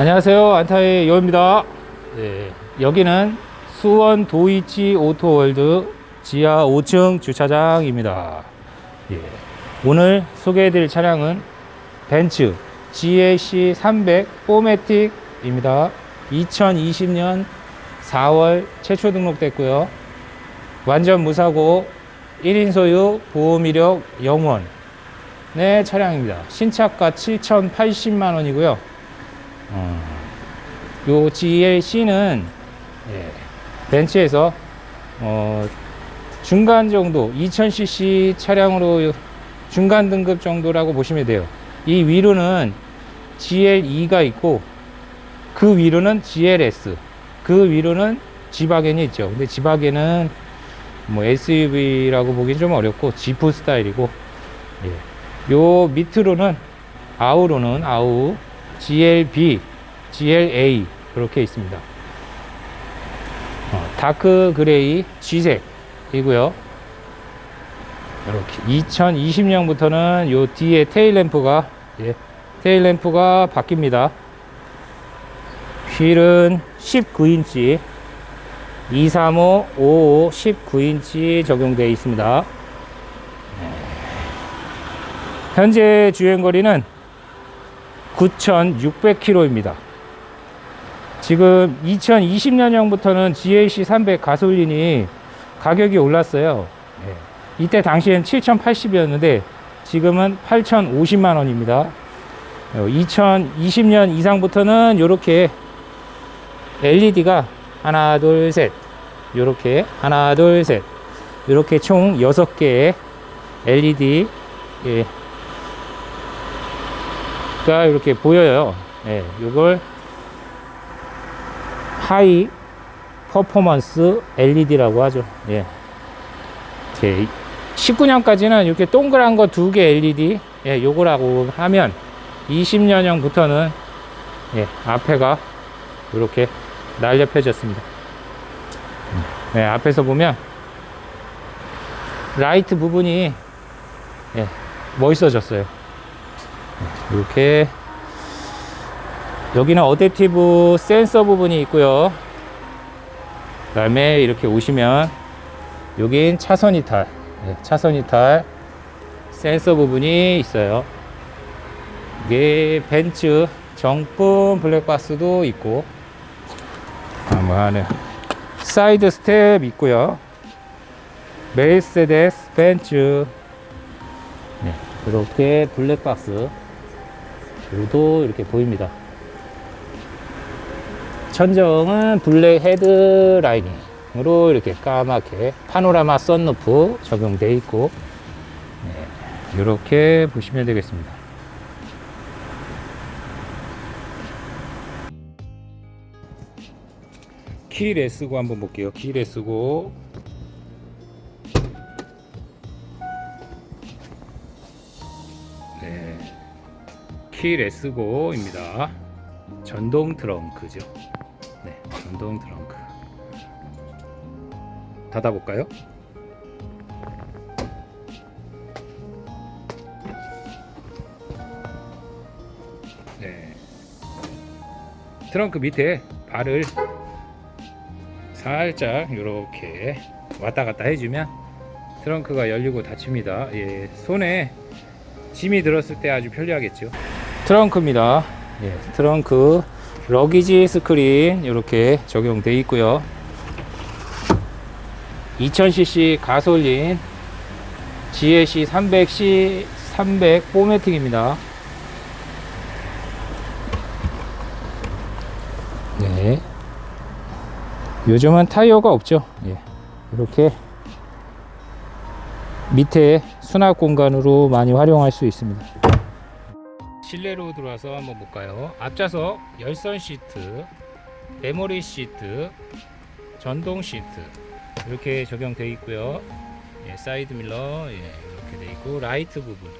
안녕하세요. 안타의 요입니다. 네, 여기는 수원 도이치 오토월드 지하 5층 주차장입니다. 예, 오늘 소개해드릴 차량은 벤츠 GLC 300 포매틱입니다. 2020년 4월 최초 등록됐고요. 완전 무사고 1인 소유 보험 이력 0원 네 차량입니다. 신차가 7,080만 원이고요. 어, 요 GLC는 예, 벤츠에서 어, 중간 정도 2000cc 차량으로 중간 등급 정도라고 보시면 돼요. 이 위로는 GLE가 있고 그 위로는 GLS 그 위로는 지바겐이 있죠. 근데 지바겐은 뭐 SUV라고 보기 좀 어렵고 지프 스타일이고 예. 요 밑으로는 아우로는 아우 GLB, GLA 그렇게 있습니다. 어, 다크 그레이 G색이고요. 이렇게 2020년부터는 요 뒤에 테일 램프가 예, 테일 램프가 바뀝니다. 휠은 19인치 235, 55, 19인치 적용되어 있습니다. 네. 현재 주행거리는 9,600km입니다. 지금 2020년형부터는 GLC 300 가솔린이 가격이 올랐어요. 예. 이때 당시엔 7,080이었는데 지금은 8,050만 원입니다. 2020년 이상부터는 이렇게 LED가 하나, 둘, 셋. 이렇게 하나, 둘, 셋. 이렇게 총 6개의 LED 예, 가 이렇게 보여요. 예, 이걸 하이 퍼포먼스 LED라고 하죠. 예. 제 19년까지는 이렇게 동그란 거 두 개 LED, 예, 요거라고 하면 20년형부터는 예, 앞에가 이렇게 날렵해졌습니다. 네, 앞에서 보면 라이트 부분이 예, 멋있어졌어요. 이렇게 여기는 어댑티브 센서 부분이 있고요. 그 다음에 이렇게 오시면 여긴 차선 이탈, 예, 차선 이탈 센서 부분이 있어요. 이게 벤츠 정품 블랙박스도 있고 아뭐 하는 사이드 스텝 있고요. 메르세데스 벤츠 네, 이렇게 블랙박스 도 이렇게 보입니다. 천정은 블랙 헤드 라이닝으로 이렇게 까맣게 파노라마 썬루프 적용되어 있고 네, 이렇게 보시면 되겠습니다. 키 레스고 한번 볼게요. 키 레스고 키 레스고입니다. 전동 트렁크죠. 네, 전동 트렁크. 닫아볼까요? 네. 트렁크 밑에 발을 살짝 이렇게 왔다 갔다 해주면 트렁크가 열리고 닫힙니다. 예, 손에 짐이 들었을 때 아주 편리하겠죠. 트렁크입니다. 예, 트렁크 러기지 스크린 이렇게 적용되어 있고요. 2000cc 가솔린 GLC 300C 300 포매틱입니다. 네. 요즘은 타이어가 없죠. 예. 이렇게 밑에 수납 공간으로 많이 활용할 수 있습니다. 실내로 들어와서 한번 볼까요? 앞좌석 열선 시트, 메모리 시트, 전동 시트 이렇게 적용되어 있고요. 예, 사이드 밀러 예, 이렇게 되어 있고 라이트 부분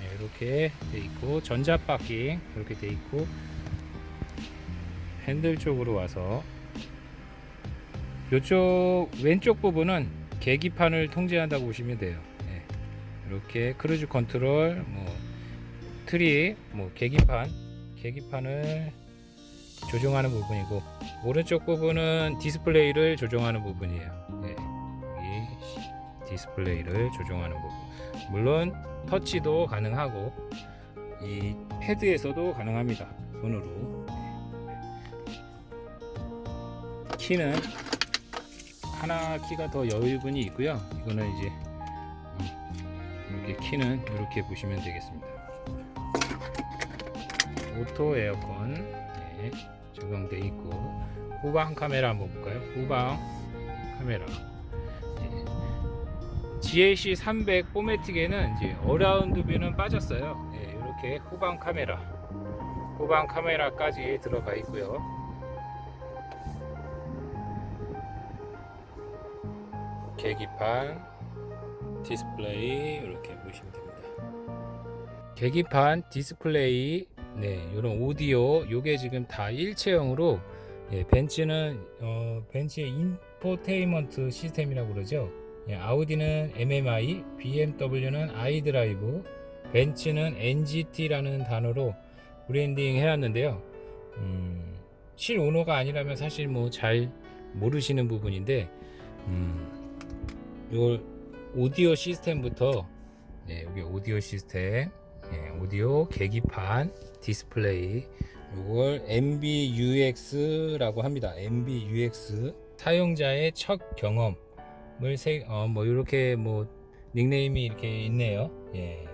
예, 이렇게 되어 있고 전자 바킹 이렇게 되어 있고 핸들 쪽으로 와서 이쪽 왼쪽 부분은 계기판을 통제한다고 보시면 돼요. 예. 이렇게 크루즈 컨트롤, 뭐 트리, 뭐 계기판, 계기판을 조종하는 부분이고 오른쪽 부분은 디스플레이를 조종하는 부분이에요. 네, 여기 시- 디스플레이를 조종하는 부분. 물론 터치도 가능하고 이 패드에서도 가능합니다. 손으로. 키는 하나 키가 더 여유분이 있고요. 이거는 이제 음, 이렇게 키는 이렇게 보시면 되겠습니다. 오토 에어컨 네, 적용돼 있고 후방 카메라 한번 볼까요? 후방 카메라 네. GAC 300 포매틱에는 이제 어라운드 뷰는 빠졌어요. 네, 이렇게 후방 카메라 후방 카메라까지 들어가 있고요. 계기판 디스플레이 이렇게 보시면 됩니다. 계기판 디스플레이 네 이런 오디오 요게 지금 다 일체형으로 예, 벤츠는 어, 벤츠의 인포테인먼트 시스템이라고 그러죠. 예, 아우디는 MMI, BMW는 iDrive, 벤츠는 NGT라는 단어로 브랜딩 해왔는데요. 음, 실 오너가 아니라면 사실 뭐 잘 모르시는 부분인데 음, 요 오디오 시스템부터 네, 여기 오디오 시스템, 네, 오디오 계기판, 디스플레이, 이걸 MBUX라고 합니다. MBUX 사용자의 첫 경험을 세, 어, 뭐 이렇게 뭐 닉네임이 이렇게 있네요. 예.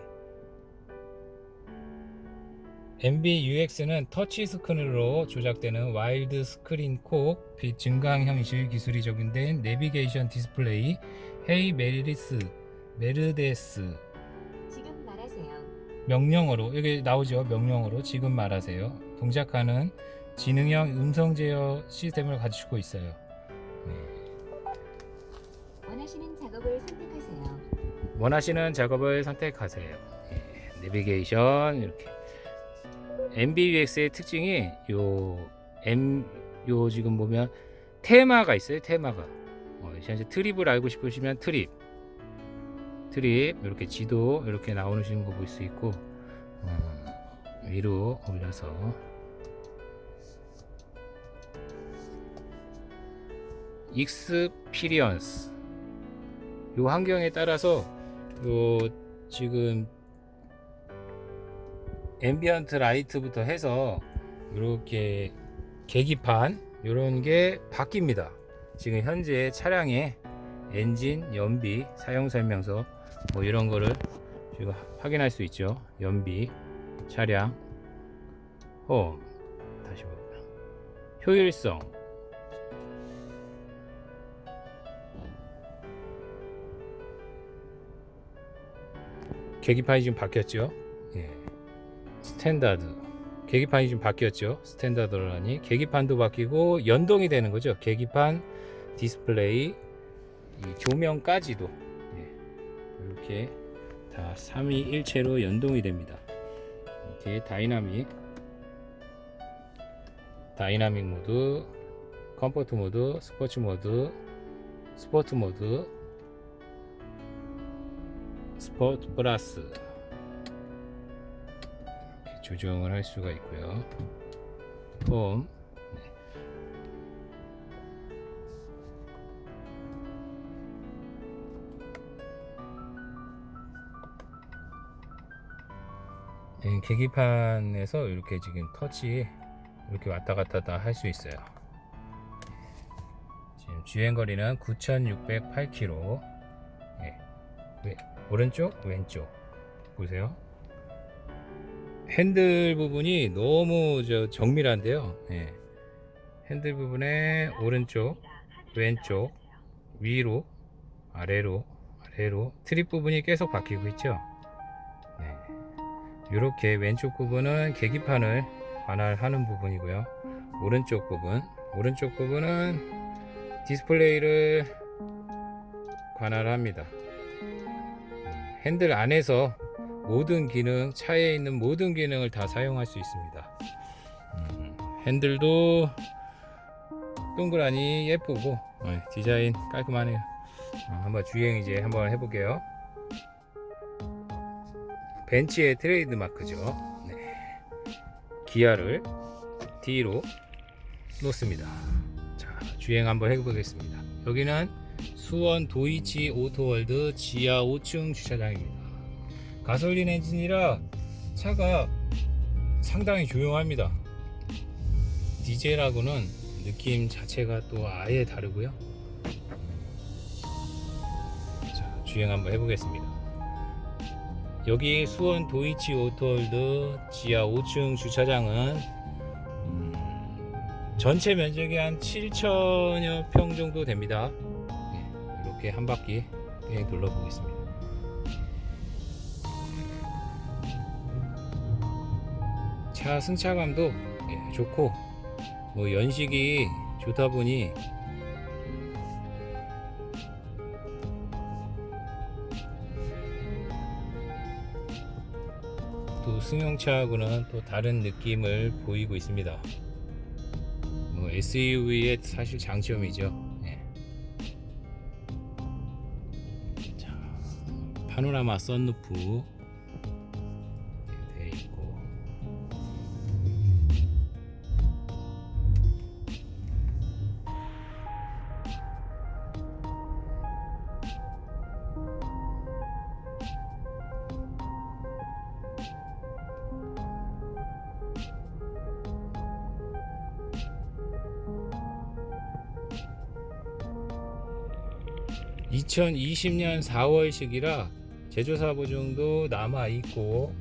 MBUX는 터치 스크린으로 조작되는 와일드 스크린 콕, 빛 증강 형식 기술이 적용된 내비게이션 디스플레이, 헤이 메리스, 메르데스. 명령어로 여기 나오죠. 명령어로. 지금 말하세요. 동작하는 지능형 음성 제어 시스템을 갖추고 있어요. 원하시는 작업을 선택하세요. 원하시는 작업을 선택하세요. 예, 내비게이션 이렇게. MBUX의 특징이 요 M 요 지금 보면 테마가 있어요 테마가. 어, 현재 트립을 알고 싶으시면 트립 트립 이렇게 지도 이렇게 나오시는 거 볼 수 있고 어, 위로 올려서 익스피리언스 요 환경에 따라서 요 지금 앰비언트 라이트부터 해서 이렇게 계기판 이런 게 바뀝니다. 지금 현재 차량의 엔진 연비 사용 설명서 뭐 이런 거를 지금 확인할 수 있죠. 연비 차량 홈 다시 볼까요? 효율성 계기판이 지금 바뀌었죠. 예. 스탠다드 계기판이 좀 바뀌었죠 스탠다드라니 계기판도 바뀌고 연동이 되는 거죠 계기판 디스플레이 이 조명까지도 예. 이렇게 다 3위 일체로 연동이 됩니다 이렇게 다이나믹 다이나믹 모드 컴포트 모드 스포츠 모드 스포츠 모드 스포츠 플러스 조정을 할 수가 있고요. 홈 계기판에서 이렇게 지금 터치 이렇게 왔다 갔다 다할 수 있어요. 지금 주행 거리는 9,608km. 예. 왜- 오른쪽, 왼쪽 보세요. 핸들 부분이 너무 저 정밀한데요. 예. 핸들 부분에 오른쪽, 왼쪽, 위로, 아래로, 아래로 트립 부분이 계속 바뀌고 있죠. 네. 이렇게 왼쪽 부분은 계기판을 관할하는 부분이고요. 오른쪽 부분, 오른쪽 부분은 디스플레이를 관할합니다. 음, 핸들 안에서 모든 기능, 차에 있는 모든 기능을 다 사용할 수 있습니다. 음, 핸들도 동그라니 예쁘고 어, 디자인 깔끔하네요. 어, 한번 주행 이제 한번 해볼게요. 벤츠의 트레이드 마크죠. 네. 기아를 뒤로 놓습니다. 자, 주행 한번 해보겠습니다. 여기는 수원 도이치 오토월드 지하 5층 주차장입니다. 가솔린 엔진이라 차가 상당히 조용합니다. 디젤하고는 느낌 자체가 또 아예 다르고요. 자, 주행 한번 해보겠습니다. 여기 수원 도이치 오토월드 지하 5층 주차장은 음, 전체 면적이 한 7천여 평 정도 됩니다. 예, 이렇게 한 바퀴 둘러보겠습니다. 차 승차감도 예, 좋고 뭐 연식이 좋다 보니 또 승용차하고는 또 다른 느낌을 보이고 있습니다. 뭐 SUV의 사실 장점이죠. 예. 자, 파노라마 썬루프 2020년 4월식이라 제조사 보증도 남아 있고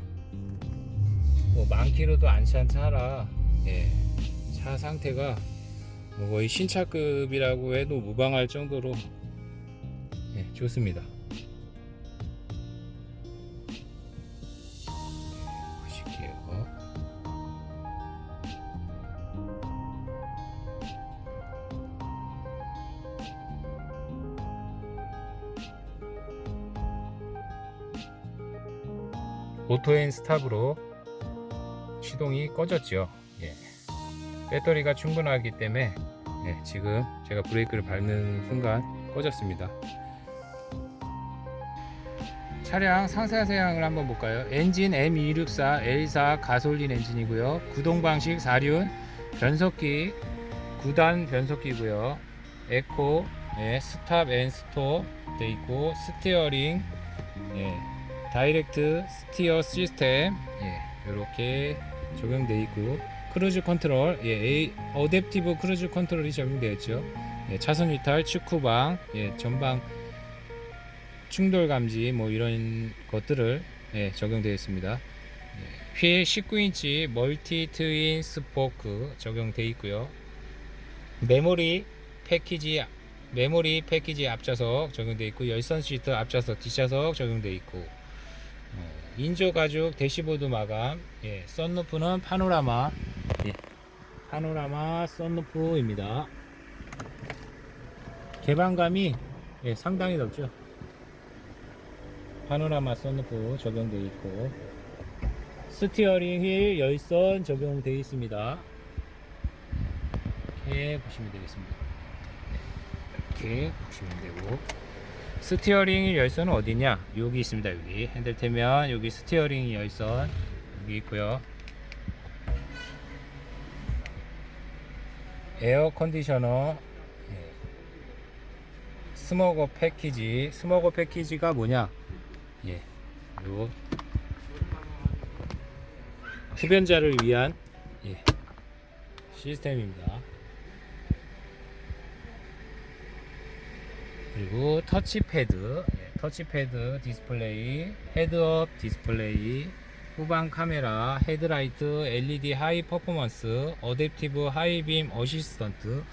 뭐 많기로도 않지 않다라 예, 차 상태가 뭐 거의 신차급이라고 해도 무방할 정도로 예, 좋습니다. 오토앤 스탑으로 시동이 꺼졌죠. 예. 배터리가 충분하기 때문에 예, 지금 제가 브레이크를 밟는 순간 꺼졌습니다. 차량 상세 사양을 한번 볼까요? 엔진 M264 L4 가솔린 엔진이고요. 구동 방식 4륜, 변속기 9단 변속기고요. 에코, 예, 스탑 앤 스톱 돼 있고 스티어링, 예, 다이렉트 스티어 시스템. 예, 이렇게 적용되어 있고. 크루즈 컨트롤 예, A, 어댑티브 크루즈 컨트롤이 적용되어 있죠. 예, 차선 이탈 측후방 예, 전방 충돌 감지 뭐 이런 것들을 예, 적용되어 있습니다. 예, 휠 19인치 멀티 트윈 스포크 적용되어 있고요. 메모리 패키지 메모리 패키지 앞좌석 적용되어 있고 열선 시트 앞좌석 뒷좌석 적용되어 있고. 어, 인조 가죽 대시보드 마감. 예, 썬루프는 파노라마. 예, 파노라마 썬루프입니다. 개방감이 예, 상당히 넓죠. 파노라마 썬루프 적용되어 있고 스티어링 휠 열선 적용되어 있습니다. 이렇게 보시면 되겠습니다. 이렇게 보시면 되고 스티어링 열선은 어디냐? 여기 있습니다. 여기 핸들 태면 여기 스티어링 열선 여기 있고요. 에어 컨디셔너 예. 스모거 패키지 스모거 패키지가 뭐냐? 예, 요 흡연자를 위한 예, 시스템입니다. 그리고 터치패드, 예, 터치패드 디스플레이, 헤드업 디스플레이, 후방 카메라, 헤드라이트, LED 하이 퍼포먼스, 어댑티브 하이빔 어시스턴트.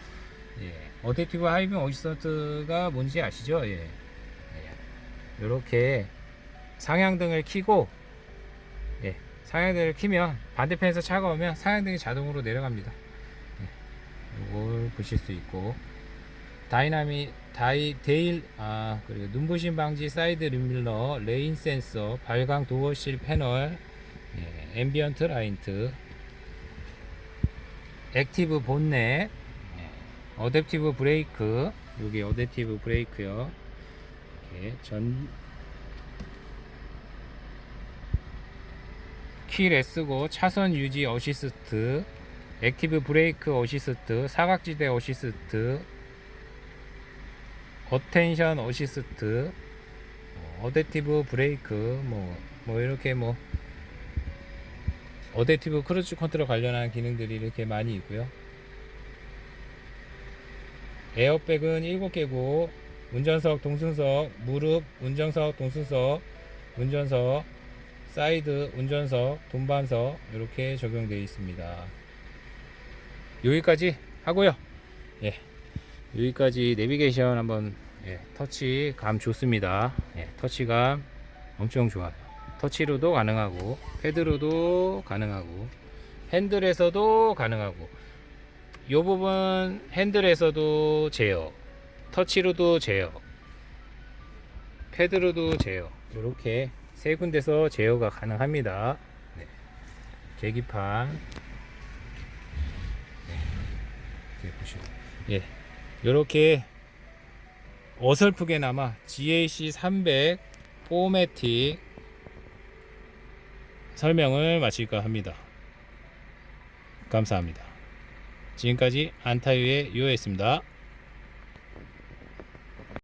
예, 어댑티브 하이빔 어시스턴트가 뭔지 아시죠? 예. 이렇게 상향등을 켜고 예, 상향등을 켜면 반대편에서 차가 오면 상향등이 자동으로 내려갑니다. 예, 이걸 보실 수 있고 다이나믹 다이 데일 아 그리고 눈부심 방지 사이드 림밀러 레인 센서 발광 도어실 패널 예, 앰비언트 라인트 액티브 본넷 예, 어댑티브 브레이크 여기 어댑티브 브레이크요. 이렇게 전 키를 쓰고 차선 유지 어시스트 액티브 브레이크 어시스트, 사각지대 어시스트, 어텐션 어시스트, 어, 어댑티브 브레이크, 뭐, 뭐 이렇게 뭐 어댑티브 크루즈 컨트롤 관련한 기능들이 이렇게 많이 있고요. 에어백은 7개고 운전석, 동승석, 무릎, 운전석, 동승석, 운전석, 사이드, 운전석, 동반석 이렇게 적용되어 있습니다. 여기까지 하고요. 예. 여기까지 내비게이션 한번 예, 터치 감 좋습니다. 예, 터치감 엄청 좋아요. 터치로도 가능하고 패드로도 가능하고 핸들에서도 가능하고 이 부분 핸들에서도 제어 터치로도 제어 패드로도 제어 이렇게 세 군데서 제어가 가능합니다 네. 계기판 네. 이렇게 보시고 예 이렇게 어설프게나마 GAC 300 포매틱 설명을 마칠까 합니다. 감사합니다. 지금까지 안타유의 유였습니다